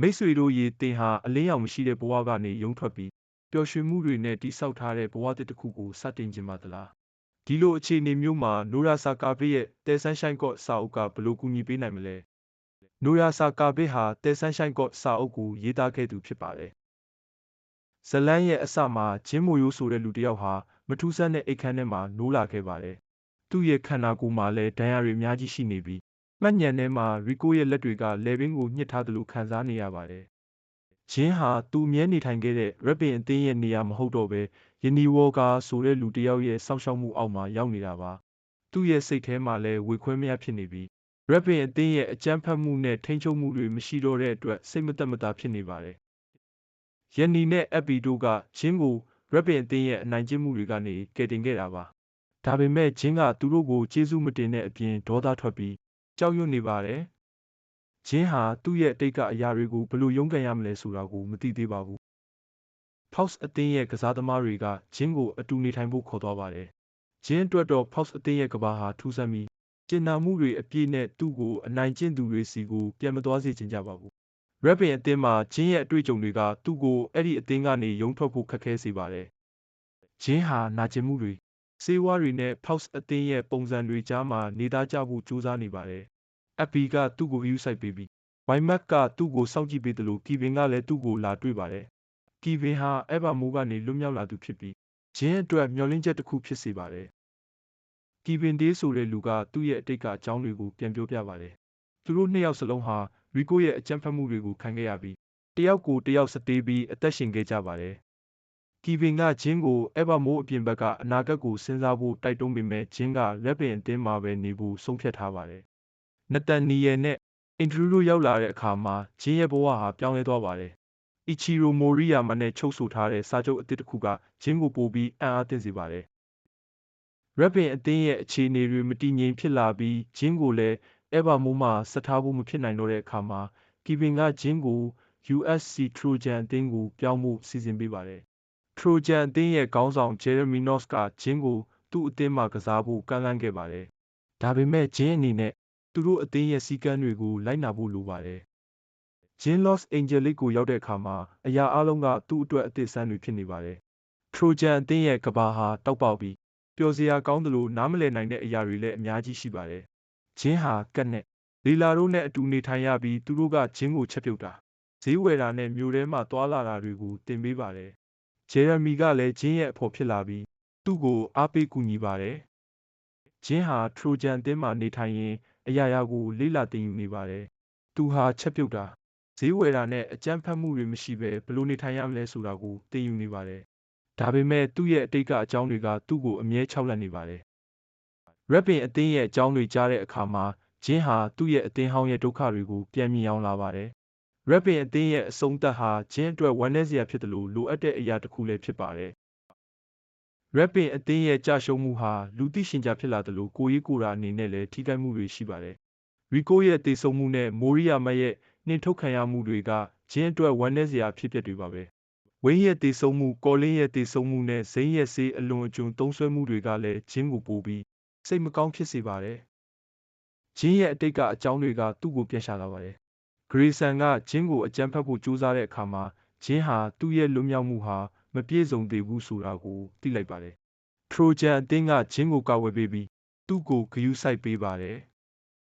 မိတ်ဆွေတို့ရေတင်ဟာအလင်းရောင်မရှိတဲ့ဘဝကနေရုံထွက်ပြီးပျော်ရွှင်မှုတွေနဲ့တိဆောက်ထားတဲ့ဘဝတစ်တစ်ခုကိုစတင်ခြင်းပါသလားဒီလိုအခြေအနေမျိုးမှာနိုရာဆာကာဗစ်ရဲ့တဲဆန်းရှိုင်းကော့စာအုပ်ကဘယ်လိုကူညီပေးနိုင်မလဲနိုရာဆာကာဗစ်ဟာတဲဆန်းရှိုင်းကော့စာအုပ်ကိုရေးသားခဲ့သူဖြစ်ပါတယ်ဇလန်းရဲ့အစမှာဂျင်းမိုယိုးဆိုတဲ့လူတစ်ယောက်ဟာမထူးဆန်းတဲ့အိတ်ခမ်းထဲမှာနိုးလာခဲ့ပါတယ်သူ့ရဲ့ခန္ဓာကိုယ်မှာလည်းဒဏ်ရာတွေအများကြီးရှိနေပြီး မှတ်ဉာဏ်ထဲမှာရီကိုရဲ့လက်တွေကလယ်ဘင်းကိုညှစ်ထားသလိုခံစားနေရပါတယ်။ဂျင်းဟာသူအမြဲနေထိုင်ခဲ့တဲ့ရက်ပင်အသင်းရဲ့နေရာမဟုတ်တော့ဘဲယနီဝေါ်ကာဆိုတဲ့လူတစ်ယောက်ရဲ့စောင့်ရှောက်မှုအောက်မှာရောက်နေတာပါ။သူ့ရဲ့စိတ်ထဲမှာလည်းဝေခွဲမရဖြစ်နေပြီးရက်ပင်အသင်းရဲ့အကြမ်းဖက်မှုနဲ့ထိန်းချုပ်မှုတွေမရှိတော့တဲ့အတွက်စိတ်မသက်မသာဖြစ်နေပါတယ်။ယနီနဲ့အက်ပီတို့ကဂျင်းကိုရက်ပင်အသင်းရဲ့အနိုင်ကျင့်မှုတွေကနေကယ်တင်ခဲ့တာပါ။ဒါပေမဲ့ဂျင်းကသူတို့ကိုကျေးဇူးမတင်တဲ့အပြင်ဒေါသထွက်ပြီး ကြောက်ရွံ့နေပါတယ်။ဂျင်းဟာသူ့ရဲ့အတိတ်ကအရာတွေကိုဘယ်လိုရုန်းကန်ရမလဲဆိုတာကိုမသိသေးပါဘူး။ Fox အသင်းရဲ့ကစားသမားတွေကဂျင်းကိုအတူနေထိုင်ဖို့ခေါ်သွားပါတယ်။ဂျင်းအတွက်တော့ Fox အသင်းရဲ့ကဘာဟာထူးဆန်းပြီးကျင်နာမှုတွေအပြည့်နဲ့သူ့ကိုအနိုင်ကျင့်သူတွေစီကိုပြန်မသွားစေချင်ကြပါဘူး။ Rapin အသင်းမှာဂျင်းရဲ့အတွေ့အကြုံတွေကသူ့ကိုအဲ့ဒီအသင်းကနေရုန်းထွက်ဖို့ခက်ခဲစေပါတယ်။ဂျင်းဟာနာကျင်မှုတွေ ဆေးဝါးတွေနဲ့ Fox အသင်းရဲ့ပုံစံတွေကြားမှာ နေသားကျဖို့ကြိုးစားနေပါတယ်။ FB ကသူ့ကို view စိုက်ပေးပြီး YMAC ကသူ့ကို စောင့်ကြည့်ပေးသလိုကီဗင်ကလည်း သူ့ကို လာတွေ့ပါတယ်။ကီဗင်ဟာအဲဗာမိုးကနေ လွတ်မြောက်လာသူဖြစ်ပြီးဂျင်းအတွက် မျှော်လင့်ချက်တစ်ခု ဖြစ်စေပါတယ်။ကီဗင်ဒေးဆိုတဲ့လူက သူ့ရဲ့အတိတ်က အကြောင်းတွေကို ပြန်ပြောပြပါတယ်။သူတို့နှစ်ယောက်စလုံးဟာရီကိုရဲ့ အကြမ်းဖက်မှုတွေကို ခံခဲ့ရပြီး တယောက်ကိုတယောက်စတေးပြီး အသက်ရှင်ခဲ့ကြပါတယ်။ ကီဗင်ကဂျင်းကိုအဲဗာမိုးအပြင်ဘက်ကအနာဂတ်ကိုစဉ်းစားဖို့တိုက်တွန်းပေမဲ့ဂျင်းကလက်ပင်အသင်းမှာပဲနေဖို့ဆုံးဖြတ်ထားပါတယ်။နတန်နီယယ်နဲ့အင်ဒရူးတို့ရောက်လာတဲ့အခါမှာဂျင်းရဲ့ဘဝဟာပြောင်းလဲသွားပါတယ်။အီချီရိုမိုရီယာမနဲ့ချုပ်ဆိုထားတဲ့စာချုပ်အသစ်တစ်ခုကဂျင်းကိုပိုပြီးအံ့အားသင့်စေပါတယ်။ရက်ပင်အသင်းရဲ့အခြေအနေတွေမတည်ငြိမ်ဖြစ်လာပြီးဂျင်းကိုလည်းအဲဗာမိုးမှာဆက်ထားဖို့မဖြစ်နိုင်တော့တဲ့အခါမှာကီဗင်ကဂျင်းကို USC Trojan အသင်းကိုပြောင်းဖို့စီစဉ်ပေးပါတယ်။ Trojan အသင်းရဲ့ခေါင်းဆောင် Jeremy Noss ကဂျင်းကိုသူ့အသင်းမှာကစားဖို့ကမ်းလှမ်းခဲ့ပါတယ်။ဒါပေမဲ့ဂျင်းအနေနဲ့သူတို့အသင်းရဲ့စည်းကမ်းတွေကိုလိုက်နာဖို့လိုပါတယ်။ဂျင်း Los Angeles ကိုရောက်တဲ့အခါမှာအရာအလုံးကသူ့အတွက်အသစ်ဆန်းတွေဖြစ်နေပါတယ်။ Trojan အသင်းရဲ့ကဘာဟာတောက်ပေါက်ပြီးပျော်စရာကောင်းသလိုနားမလည်နိုင်တဲ့အရာတွေလည်းအများကြီးရှိပါတယ်။ဂျင်းဟာကတ်နဲ့လီလာတို့နဲ့အတူနေထိုင်ရပြီးသူတို့ကဂျင်းကိုချက်ပြုတ်တာဈေးဝယ်တာနဲ့မြို့ထဲမှာသွာလာတာတွေကိုတင်ပေးပါတယ်။ ဂျယ်ရမီကလည်းဂျင်းရဲ့အဖော်ဖြစ်လာပြီးသူ့ကိုအားပေးကူညီပါတယ်။ဂျင်းဟာထရိုဂျန်အသင်းမှာနေထိုင်ရင်အရာရာကိုလေ့လာသင်ယူနေပါတယ်။သူဟာချက်ပြုတ်တာဈေးဝယ်တာနဲ့အကြမ်းဖက်မှုတွေမရှိဘဲဘယ်လိုနေထိုင်ရမလဲဆိုတာကိုသင်ယူနေပါတယ်။ဒါပေမဲ့သူ့ရဲ့အတိတ်ကအကြောင်းတွေကသူ့ကိုအမြဲခြောက်လန့်နေပါတယ်။ Rapping အသင်းရဲ့အကြောင်းတွေကြားတဲ့အခါမှာဂျင်းဟာသူ့ရဲ့အသင်းဟောင်းရဲ့ဒုက္ခတွေကိုပြန်မြင်အောင်လာပါတယ်။ Rapping အသင်းရဲ့အဆုံးသတ်ဟာဂျင်းအတွက်ဝမ်းနည်းစရာဖြစ်တယ်လို့လိုအပ်တဲ့အရာတစ်ခုလည်းဖြစ်ပါတယ်။ Rapping အသင်းရဲ့ကြာရှုံးမှုဟာလူသိရှင်ကြားဖြစ်လာသလိုကိုရေးကိုရာအနေနဲ့လည်းထိခိုက်မှုတွေရှိပါတယ်။ Rico ရဲ့တေဆုံးမှုနဲ့မိုရီယာမတ်ရဲ့နှင်ထုတ်ခံရမှုတွေကဂျင်းအတွက်ဝမ်းနည်းစရာဖြစ်ပျက်တွေပါပဲ။ဝင်းရဲ့တေဆုံးမှုကော်လင်းရဲ့တေဆုံးမှုနဲ့ဇိန်းရဲ့ဆေးအလွန်အကျွံသုံးဆွဲမှုတွေကလည်းဂျင်းကိုပိုပြီးစိတ်မကောင်းဖြစ်စေပါတယ်။ဂျင်းရဲ့အတိတ်ကအကြောင်းတွေကသူ့ကိုပြန်ရှာလာပါတယ်။ ဂရေဆန်ကဂျင်းကိုအကြမ်းဖက်ဖို့ကြိုးစားတဲ့အခါမှာဂျင်းဟာသူ့ရဲ့လွတ်မြောက်မှုဟာမပြည့်စုံသေးဘူးဆိုတာကိုသိလိုက်ပါတယ်။ထရိုဂျန်အသင်းကဂျင်းကိုကာဝယ်ပေးပြီးသူ့ကိုဂယုစိုက်ပေးပါတယ်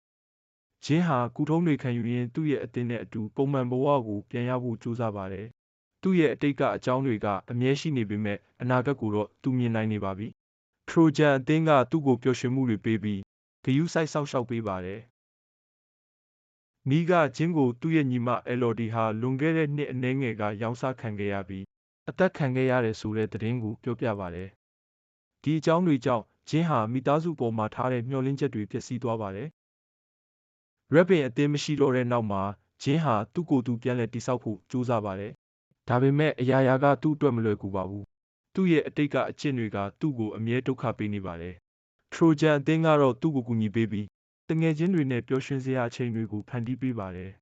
။ဂျင်းဟာကုထုံးတွေခံယူရင်းသူ့ရဲ့အသင်းနဲ့အတူပုံမှန်ဘဝကိုပြန်ရဖို့ကြိုးစားပါတယ်။သူ့ရဲ့အတိတ်ကအကြောင်းတွေကအမြဲရှိနေပေမဲ့အနာဂတ်ကိုတော့သူမြင်နိုင်နေပါပြီ။ထရိုဂျန်အသင်းကသူ့ကိုပျော်ရွှင်မှုတွေပေးပြီးဂယုစိုက်ဆောက်ရှောက်ပေးပါတယ်။ နီးကဂျင်းကိုသူ့ရဲ့ညီမအယ်လော်ဒီဟာလွန်ခဲ့တဲ့နှစ်အနည်းငယ်ကရောင်းစားခံခဲ့ရပြီးအသက်ခံခဲ့ရတယ်ဆိုတဲ့သတင်းကိုပြောပြပါတယ်။ဒီအကြောင်းတွေကြောင့်ဂျင်းဟာမိသားစုပေါ်မှာထားတဲ့မျှော်လင့်ချက်တွေပျက်စီးသွားပါတယ်။ Rapping အသင်းမရှိတော့တဲ့နောက်မှာဂျင်းဟာသူ့ကိုယ်သူပြန်လည်တည်ဆောက်ဖို့ကြိုးစားပါတယ်။ဒါပေမဲ့အရာရာကသူ့အတွက်မလွယ်ကူပါဘူး။သူ့ရဲ့အတိတ်ကအကျင့်တွေကသူ့ကိုအမြဲဒုက္ခပေးနေပါတယ်။ Trojan အသင်းကတော့သူ့ကိုကူညီပေးပြီး တငယ်ချင်းတွေနဲ့ပျော်ရွှင်စရာအချိန်တွေကို ဖန်တီးပေးပါတယ်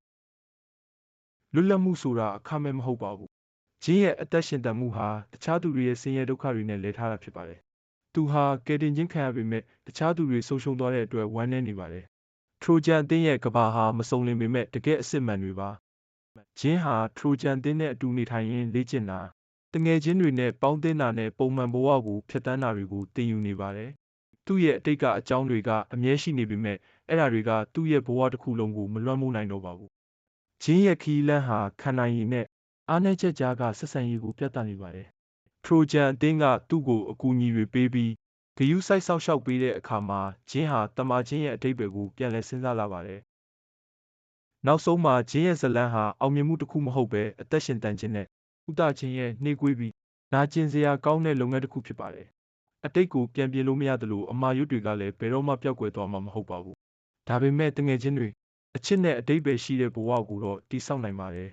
။လွတ်လပ်မှုဆိုတာအခမဲ့မဟုတ်ပါဘူး။ဂျင်းရဲ့အသက်ရှင်တန်မှုဟာတခြားသူတွေရဲ့ဆင်းရဲဒုက္ခတွေနဲ့လဲထားတာဖြစ်ပါတယ်။သူဟာကယ်တင်ခြင်းခံရပေမဲ့တခြားသူတွေဆုံးရှုံးသွားတဲ့အတွက်ဝမ်းနည်းနေပါတယ်။ Trojan အသင်းရဲ့ကဘာဟာမစုံလင်ပေမဲ့တကယ့်အစစ်မှန်တွေပါဂျင်းဟာထရိုဂျန်တင်းနဲ့အတူနေထိုင်ရင်းလေ့ကျင့်တာတငယ်ချင်းတွေနဲ့ပေါင်းသင်းတာနဲ့ပုံမှန်ဘဝကိုဖျက်ဆီးတာတွေကိုသင်ယူနေပါတယ်သူ့ရဲ့အတိတ်ကအကြောင်းတွေကအမြဲရှိနေပေမဲ့ အဲ့ဒါတွေကသူ့ရဲ့ဘဝတစ်ခုလုံးကိုမလွှမ်းမိုးနိုင်တော့ပါဘူးဂျင်းရဲ့ခီးလန်းဟာခံနိုင်ရည်နဲ့အားနည်းချက်ကြားကဆက်ဆံရေးကိုပြသနေပါတယ်ထရိုဂျန်အတင်းကသူ့ကိုအကူအညီတွေပေးပြီးဂယုစိုက်ဆောက်ရှောက်ပေးတဲ့အခါမှာဂျင်းဟာတမချင်းရဲ့အတိတ်တွေကိုပြန်လည်စဉ်းစားလာပါတယ်နောက်ဆုံးမှာဂျင်းရဲ့ဇတ်လန်းဟာအောင်မြင်မှုတစ်ခုမဟုတ်ပဲအသက်ရှင်တန်ခြင်းနဲ့ဥတချင်းရဲ့နှေးကွေးပြီးနာကျင်စရာကောင်းတဲ့လုပ်ငန်းတစ်ခုဖြစ်ပါတယ်အတိတ်ကိုပြန်ပြင်လို့မရသလိုအမာရွတ်တွေကလည်းဘယ်တော့မှပျောက်ကွယ်သွားမှာမဟုတ်ပါဘူး ဒါပေမဲ့တငယ်ချင်းတွေအချစ်နဲ့အတိတ်ပဲရှိတဲ့ဘဝကိုတော့တိဆောက်နိုင်ပါတယ်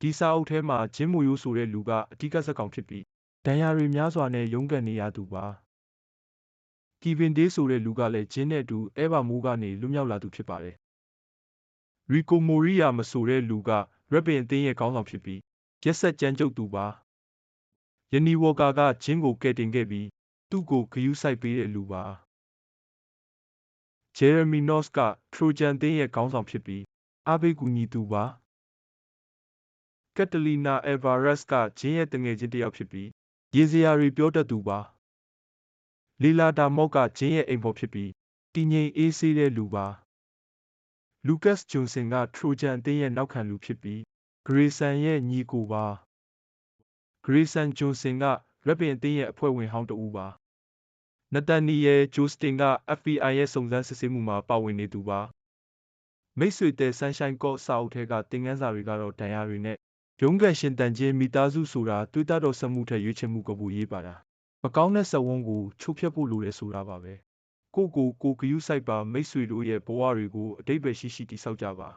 ဒီစာအုပ်ထဲမှာဂျင်းမူယိုးဆိုတဲ့လူကအဓိကဇက်ကောင်ဖြစ်ပြီးဒဏ်ရာတွေများစွာနဲ့ရုန်းကန်နေရသူပါကီဗင်ဒေးဆိုတဲ့လူကလည်းဂျင်းနဲ့အတူအဲဗာမိုးကနေလွတ်မြောက်လာသူဖြစ်ပါတယ်ရီကိုမိုရီယာမဆိုတဲ့လူကရက်ပင်အသင်းရဲ့ခေါင်းဆောင်ဖြစ်ပြီးရက်ဆက်ကြမ်းကြုတ်သူပါယနီဝေါ်ကာကဂျင်းကိုကယ်တင်ခဲ့ပြီးသူ့ကိုဂယုစိုက်ပေးတဲ့လူပါ ဂျယ်ရမီနော့စ်က ထရိုဂျန်သင်းရဲ့ခေါင်းဆောင်ဖြစ်ပြီး အားပေးကူညီသူပါ ကက်တလီနာ အယ်ဗာရက်စ်က ဂျင်းရဲ့တငယ်ချင်းတစ်ယောက်ဖြစ်ပြီး ရေစရာတွေပြောတတ်သူပါ လီလာဒါမော့က ဂျင်းရဲ့အိမ်ဖော်ဖြစ်ပြီး တည်ငြိမ်အေးဆေးတဲ့လူပါ လူကတ်ဂျွန်ဆင်က ထရိုဂျန်အသင်းရဲ့နောက်ခံလူဖြစ်ပြီး ဂရေဆန်ရဲ့ညီကိုပါ ဂရေဆန်ဂျွန်ဆင်ကရက်ပင်အသင်းရဲ့အဖွဲ့ဝင်ဟောင်းတဦးပါ နတန်နီယယ်ဂျိုစတင်က FBI ရဲ့စုံစမ်းစစ်ဆေးမှုမှာပါဝင်နေသူပါမိတ်ဆွေတဲ့ဆန်ရှိုင်းကော့စာအုပ်ထဲကသင်ခန်းစာတွေကတော့ဒဏ်ရာတွေနဲ့ရုံးကန်ရှင်တန်ချင်းမိသားစုဆိုတာတွေးတတော်ဆက်မှုထက်ရွေးချယ်မှုကဘူးရေးပါတာမကောင်းတဲ့စက်ဝန်းကိုချုပ်ဖြတ်ဖို့လိုတယ်ဆိုတာပါပဲကိုကိုကိုဂယုစိုက်ပါမိတ်ဆွေတို့ရဲ့ဘဝတွေကိုအတိတ်ပဲရှိရှိတိဆောက်ကြပါ